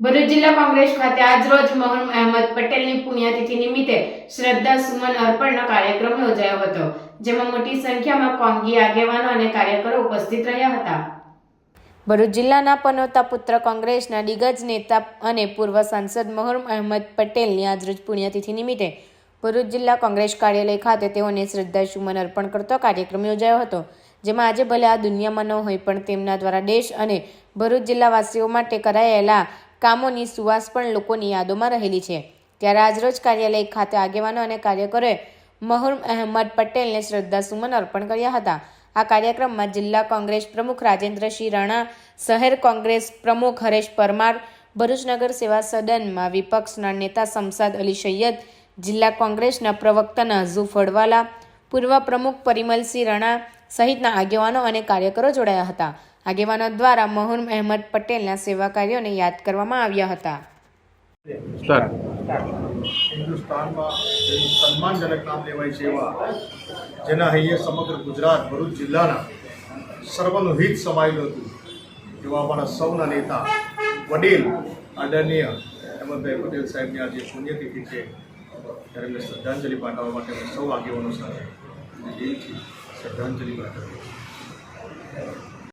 ભરૂચ જિલ્લા કોંગ્રેસ ખાતે આજરોજ મોહન અહેમદ પટેલની પુણ્યતિથિ નિમિત્તે શ્રદ્ધા સુમન અર્પણનો કાર્યક્રમ યોજાયો હતો, જેમાં મોટી સંખ્યામાં કોંગી આગેવાનો અને કાર્યકરો ઉપસ્થિત રહ્યા હતા. ભરૂચ જિલ્લાના પનોતા પુત્ર કોંગ્રેસના દિગ્ગજ નેતા અને પૂર્વ સાંસદ મહોરમ અહેમદ પટેલની આજરોજ પુણ્યતિથિ નિમિત્તે ભરૂચ જિલ્લા કોંગ્રેસ કાર્યાલય ખાતે તેઓને શ્રદ્ધાસુમન અર્પણ કરતો કાર્યક્રમ યોજાયો હતો, જેમાં આજે ભલે આ દુનિયામાં ન હોય પણ તેમના દ્વારા દેશ અને ભરૂચ જિલ્લાવાસીઓ માટે કરાયેલા કામોની સુવાસ પણ લોકોની યાદોમાં રહેલી છે. ત્યારે આજરોજ કાર્યાલય ખાતે આગેવાનો અને કાર્યકરોએ મહુર અહેમદ પટેલને શ્રદ્ધાસુમન અર્પણ કર્યા હતા. આ કાર્યક્રમમાં જિલ્લા કોંગ્રેસ પ્રમુખ રાજેન્દ્રસિંહ રાણા, શહેર કોંગ્રેસ પ્રમુખ હરેશ પરમાર, ભરૂચ નગર સેવા સદનમાં વિપક્ષના નેતા શમસાદ અલી સૈયદ, જિલ્લા કોંગ્રેસના પ્રવક્તા નાઝુ ફળવાલા, પૂર્વ પ્રમુખ પરિમલસિંહ રાણા સહિતના આગેવાનો અને કાર્યકરો જોડાયા હતા. આગેવાનો દ્વારા મહુરમ અહેમદ પટેલના સેવા કાર્યોને યાદ કરવામાં આવ્યા હતા. હિન્દુસ્તાનમાં સન્માનજનક નામ લેવાય છે એવા જેના હૈયે સમગ્ર ગુજરાત ભરૂચ જિલ્લાના સર્વનું હિત સમાયેલું હતું એવા અમારા સૌના નેતા વડીલ આદરણીય અહેમદભાઈ પટેલ સાહેબની આજે પુણ્યતિથિ છે. ત્યારે એમને શ્રદ્ધાંજલિ પાઠવવા માટે અમે સૌ આગેવાનો સાથે શ્રદ્ધાંજલિ પાઠવીએ